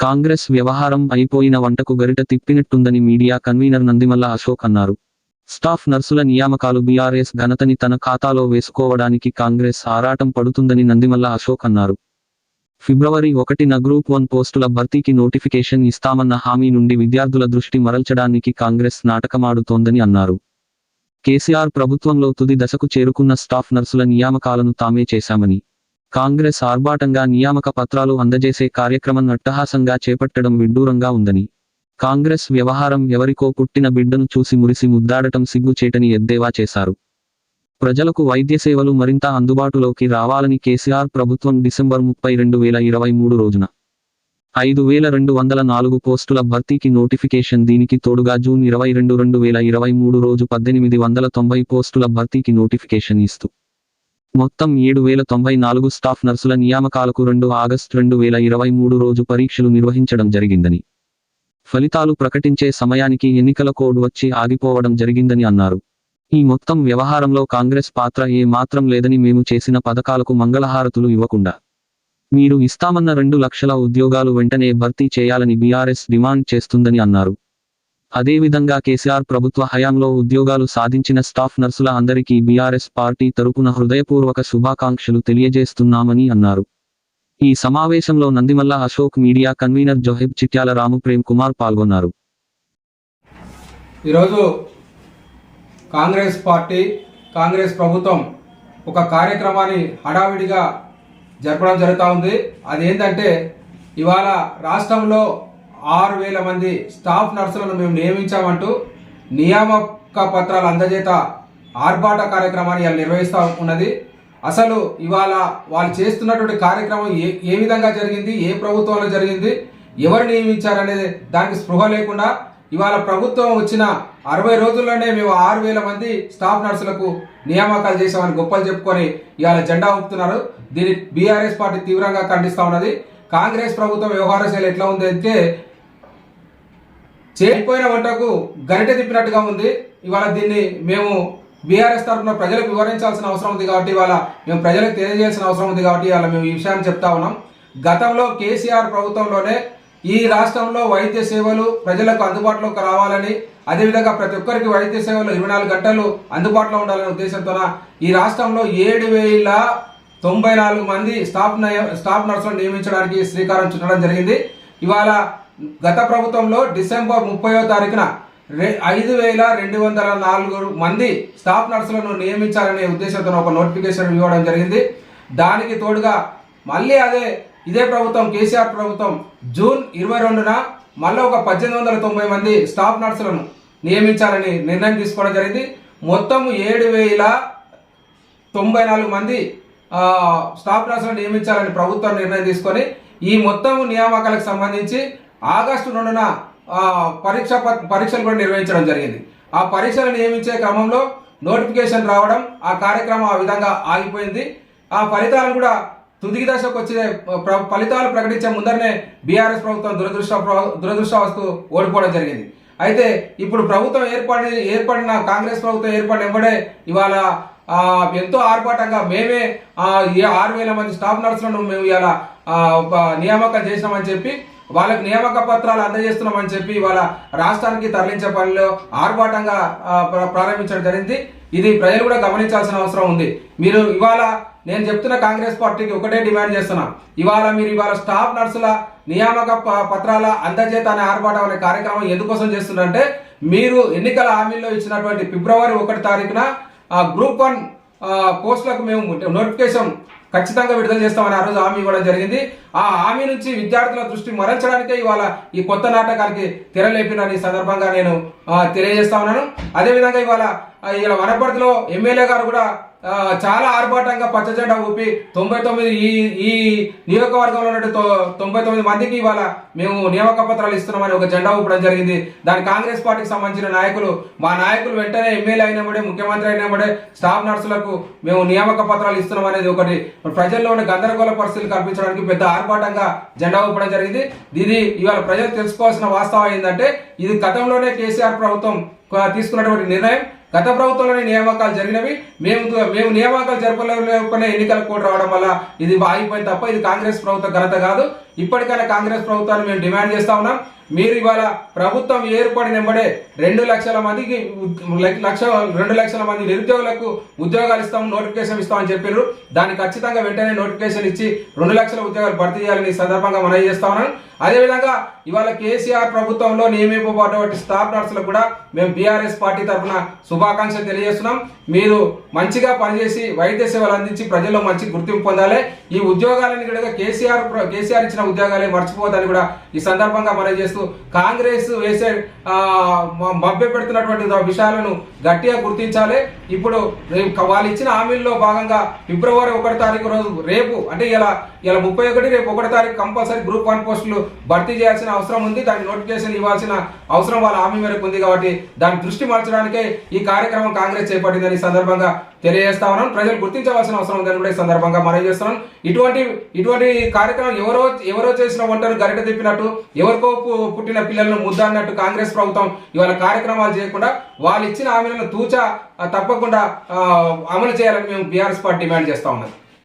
కాంగ్రెస్ వ్యవహారం అయిపోయిన వంటకు గరిట తిప్పినట్టుందని మీడియా కన్వీనర్ నందిమల్ల అశోక్ అన్నారు. స్టాఫ్ నర్సుల నియామకాలు బీఆర్ఎస్ ఘనతని తన ఖాతాలో వేసుకోవడానికి కాంగ్రెస్ ఆరాటం పడుతుందని నందిమల్ల అశోక్ అన్నారు. ఫిబ్రవరి ఒకటిన గ్రూప్ వన్ పోస్టుల భర్తీకి నోటిఫికేషన్ ఇస్తామన్న హామీ నుండి విద్యార్థుల దృష్టి మరల్చడానికి కాంగ్రెస్ నాటకమాడుతోందని అన్నారు. కేసీఆర్ ప్రభుత్వంలో తుది దశకు చేరుకున్న స్టాఫ్ నర్సుల నియామకాలను తామే చేశామని కాంగ్రెస్ ఆర్భాటంగా నియామక పత్రాలు అందజేసే కార్యక్రమం అట్టహాసంగా చేపట్టడం విడ్డూరంగా ఉందని. కాంగ్రెస్ వ్యవహారం ఎవరికో పుట్టిన బిడ్డను చూసి మురిసి ముద్దాడటం సిగ్గుచేటని ఎద్దేవా చేశారు. ప్రజలకు వైద్య సేవలు మరింత అందుబాటులోకి రావాలని కేసీఆర్ ప్రభుత్వం డిసెంబర్ ముప్పై రెండు వేల ఇరవై మూడు రోజున ఐదు వేల రెండు వందల నాలుగు పోస్టుల భర్తీకి నోటిఫికేషన్ దీనికి తోడుగా జూన్ ఇరవై రెండు రెండు వేల ఇరవై మూడు రోజు పద్దెనిమిది వందల తొంభై పోస్టుల భర్తీకి నోటిఫికేషన్ ఇస్తూ మొత్తం ఏడు వేల తొంభై నాలుగు స్టాఫ్ నర్సుల నియామకాలకు రెండు ఆగస్టు రెండు వేల ఇరవై మూడు రోజు పరీక్షలు నిర్వహించడం జరిగిందని. ఫలితాలు ప్రకటించే సమయానికి ఎన్నికల కోడ్ వచ్చి ఆగిపోవడం జరిగిందని అన్నారు. ఈ మొత్తం వ్యవహారంలో కాంగ్రెస్ పాత్ర ఏ మాత్రం లేదని మేము చేసిన పథకాలకు మంగళహారతులు ఇవ్వకుండా. మీరు ఇస్తామన్న రెండు లక్షల ఉద్యోగాలు వెంటనే భర్తీ చేయాలని బీఆర్ఎస్ డిమాండ్ చేస్తుందని అన్నారు. అదేవిధంగా కేసీఆర్ ప్రభుత్వ హయాంలో ఉద్యోగాలు సాధించిన స్టాఫ్ నర్సుల అందరికీ బీఆర్ఎస్ పార్టీ తరపున హృదయపూర్వక శుభాకాంక్షలు తెలియజేస్తున్నామని అన్నారు. ఈ సమావేశంలో నందిమల్ల అశోక్ మీడియా కన్వీనర్ జోహెబ్ చిట్యాల రాము ప్రేమ్ కుమార్ పాల్గొన్నారు. ఈరోజు కాంగ్రెస్ పార్టీ కాంగ్రెస్ ప్రభుత్వం ఒక కార్యక్రమాన్ని హడావిడిగా జరపడం జరుగుతూ ఉంది. అదేంటంటే ఇవాళ రాష్ట్రంలో ఆరు వేల మంది స్టాఫ్ నర్సులను మేము నియమించామంటూ నియామక పత్రాలు అందజేత ఆర్భాట కార్యక్రమాన్ని ఇవాళ నిర్వహిస్తూ ఉన్నది. అసలు ఇవాళ వాళ్ళు చేస్తున్నటువంటి కార్యక్రమం ఏ ఏ విధంగా జరిగింది? ఏ ప్రభుత్వంలో జరిగింది? ఎవరు నియమించారనేది దానికి స్పృహ లేకుండా ఇవాళ ప్రభుత్వం వచ్చిన అరవై రోజుల్లోనే మేము ఆరు వేల మంది స్టాఫ్ నర్సులకు నియామకాలు చేసామని గొప్పలు చెప్పుకొని ఇవాళ జెండా ఊపుతున్నారు. దీన్ని బీఆర్ఎస్ పార్టీ తీవ్రంగా ఖండిస్తూ ఉన్నది. కాంగ్రెస్ ప్రభుత్వం వ్యవహార శైలి ఎట్లా ఉంది అంటే చేరిపోయిన వంటకు గరిటె తిప్పినట్టుగా ఉంది. ఇవాళ దీన్ని మేము బీఆర్ఎస్ తరఫున ప్రజలకు వివరించాల్సిన అవసరం ఉంది కాబట్టి ఇవాళ మేము ప్రజలకు తెలియజేయాల్సిన అవసరం ఉంది కాబట్టి ఇవాళ మేము ఈ విషయాన్ని చెప్తా ఉన్నాం. గతంలో కేసీఆర్ ప్రభుత్వంలోనే ఈ రాష్ట్రంలో వైద్య సేవలు ప్రజలకు అందుబాటులోకి రావాలని అదేవిధంగా ప్రతి ఒక్కరికి వైద్య సేవలు ఇరవై నాలుగు గంటలు అందుబాటులో ఉండాలనే ఉద్దేశంతో ఈ రాష్ట్రంలో ఏడు వేల తొంభై నాలుగు మంది స్టాఫ్ స్టాఫ్ నర్సులను నియమించడానికి శ్రీకారం చుట్టడం జరిగింది. ఇవాళ గత ప్రభుత్వంలో డిసెంబర్ ముప్పయో తారీఖున రె ఐదు వేల రెండు వందల నాలుగు మంది స్టాఫ్ నర్సులను నియమించాలనే ఉద్దేశంతో ఒక నోటిఫికేషన్ ఇవ్వడం జరిగింది. దానికి తోడుగా మళ్ళీ అదే ఇదే ప్రభుత్వం కేసీఆర్ ప్రభుత్వం జూన్ ఇరవై రెండున మళ్ళీ ఒక పద్దెనిమిది వందల తొంభై మంది స్టాఫ్ నర్సులను నియమించాలని నిర్ణయం తీసుకోవడం జరిగింది. మొత్తం ఏడు వేల తొంభై నాలుగు మంది స్టాఫ్ నర్సులను నియమించాలని ప్రభుత్వం నిర్ణయం తీసుకొని ఈ మొత్తం నియామకాలకు సంబంధించి ఆగస్టు రెండున పరీక్ష ప- పరీక్షలు కూడా నిర్వహించడం జరిగింది. ఆ పరీక్షలు నియమించే క్రమంలో నోటిఫికేషన్ రావడం ఆ కార్యక్రమం ఆ విధంగా ఆగిపోయింది. ఆ ఫలితాలను కూడా తుది దశకు వచ్చే ప్ర- ఫలితాలు ప్రకటించే ముందరనే బీఆర్ఎస్ ప్రభుత్వం దురదృష్ట దురదృష్టవస్తు ఓడిపోవడం జరిగింది. అయితే ఇప్పుడు ప్రభుత్వం ఏర్పడి ఏర్పడిన కాంగ్రెస్ ప్రభుత్వం ఏర్పడిన వెంబడే ఇవాళ ఎంతో ఆర్భాటంగా మేమే ఆరు వేల మంది స్టాఫ్ నర్సులను మేము ఇవాళ నియామకం చేసినామని చెప్పి వాళ్ళకి నియామక పత్రాలు అందజేస్తున్నామని చెప్పి ఇవాళ రాష్ట్రానికి తరలించే పనిలో ఆర్భాటంగా ప్ర- ప్రారంభించడం జరిగింది. ఇది ప్రజలు కూడా గమనించాల్సిన అవసరం ఉంది. మీరు ఇవాళ నేను చెప్తున్న కాంగ్రెస్ పార్టీకి ఒకటే డిమాండ్ చేస్తున్నా. ఇవాళ మీరు ఇవాళ స్టాఫ్ నర్సుల నియామక ప- పత్రాల అందజేత అనే ఆర్భాటం అనే కార్యక్రమం ఎందుకోసం చేస్తున్నారంటే మీరు ఎన్నికల హామీల్లో ఇచ్చినటువంటి ఫిబ్రవరి ఒకటి తారీఖున గ్రూప్ వన్ పోస్టులకు మేము నోటిఫికేషన్ ఖచ్చితంగా విడుదల చేస్తామని ఆ రోజు హామీ ఇవ్వడం జరిగింది. ఆ హామీ నుంచి విద్యార్థుల దృష్టి మరల్చడానికే ఇవాళ ఈ కొత్త నాటకాలకి తెరలేపిన ఈ సందర్భంగా నేను తెలియజేస్తా ఉన్నాను. అదేవిధంగా ఇవాళ ఇలా వనపర్తిలో ఎమ్మెల్యే గారు కూడా చాలా ఆర్భాటంగా పచ్చజెండా ఊపి తొంభై తొమ్మిది ఈ ఈ నియోజకవర్గంలో తొ- తొంభై తొమ్మిది మందికి ఇవాళ మేము నియామక పత్రాలు ఇస్తున్నామని ఒక జెండా ఊపడం జరిగింది. దాని కాంగ్రెస్ పార్టీకి సంబంధించిన నాయకులు మా నాయకులు వెంటనే ఎమ్మెల్యే అయినప్పుడే ముఖ్యమంత్రి అయినప్పుడే స్టాఫ్ నర్సులకు మేము నియామక పత్రాలు ఇస్తున్నాం అనేది ఒకటి. ప్రజల్లో ఉన్న గందరగోళ పరిస్థితులు కల్పించడానికి పెద్ద ఆర్భాటంగా జెండా ఊపడం జరిగింది. ఇది ఇవాళ ప్రజలు తెలుసుకోవాల్సిన వాస్తవం ఏంటంటే ఇది గతంలోనే కేసీఆర్ ప్రభుత్వం తీసుకున్నటువంటి నిర్ణయం. గత ప్రభుత్వంలోనే నియామకాలు జరిగినవి. మేము మేము నియామకాలు జరపలేకపోయినా ఎన్నికల కోడ్ రావడం వల్ల ఇది ఆగిపోయింది తప్ప ఇది కాంగ్రెస్ ప్రభుత్వ ఘనత కాదు. ఇప్పటికైనా కాంగ్రెస్ ప్రభుత్వాన్ని మేము డిమాండ్ చేస్తా ఉన్నాం. మీరు ఇవాళ ప్రభుత్వం ఏర్పడిన వెంబడే రెండు లక్షల మందికి లక్ష- రెండు లక్షల మంది నిరుద్యోగులకు ఉద్యోగాలు ఇస్తాం నోటిఫికేషన్ ఇస్తామని చెప్పారు దాన్ని ఖచ్చితంగా వెంటనే నోటిఫికేషన్ ఇచ్చి రెండు లక్షల ఉద్యోగాలు భర్తీ చేయాలని సందర్భంగా మనవి చేస్తా ఉన్నాను. అదేవిధంగా ఇవాళ కేసీఆర్ ప్రభుత్వంలో నియమింపబడినటువంటి స్టాఫ్ నర్సులకు కూడా మేము బీఆర్ఎస్ పార్టీ తరఫున శుభాకాంక్షలు తెలియజేస్తున్నాం. మీరు మంచిగా పనిచేసి వైద్య సేవలు అందించి ప్రజల్లో మంచి గుర్తింపు పొందాలి. ఈ ఉద్యోగాలని కూడా కేసీఆర్ కేసీఆర్ ఇచ్చిన ఉద్యోగాలే మర్చిపోదని కూడా ఈ సందర్భంగా మనం చేస్తూ కాంగ్రెస్ వేసే మ- మభ్య పెడుతున్నటువంటి విషయాలను గట్టిగా గుర్తించాలి. ఇప్పుడు వాళ్ళు ఇచ్చిన హామీల్లో భాగంగా ఫిబ్రవరి ఒకటి తారీఖు రోజు రేపు అంటే ఇలా ఇలా ముప్పై ఒకటి రేపు ఒకటి తారీఖు కంపల్సరీ గ్రూప్ వన్ పోస్టులు భర్తీ చేయాల్సిన అవసరం ఉంది. దానికి నోటిఫికేషన్ ఇవ్వాల్సిన అవసరం వాళ్ళ హామీ మేరకు ఉంది కాబట్టి దాని దృష్టి మార్చడానికే ఈ కార్యక్రమం కాంగ్రెస్ చేపట్టిందని ఈ సందర్భంగా తెలియజేస్తా ఉన్నాం. ప్రజలు గుర్తించవలసిన అవసరం ఉందని కూడా ఈ సందర్భంగా మనం చేస్తున్నాం. ఇటువంటి ఇటువంటి కార్యక్రమం ఎవరో ఎవరో చేసిన వంటను గరిట తిప్పినట్టు ఎవరికో పుట్టిన పిల్లలను ముద్దన్నట్టు కాంగ్రెస్ ప్రభుత్వం ఇవాళ కార్యక్రమాలు చేయకుండా వాళ్ళు ఇచ్చిన హామీలను తూచా తప్పకుండా అమలు చేయాలని మేము బీఆర్ఎస్ పార్టీ డిమాండ్ చేస్తా ఉన్నది.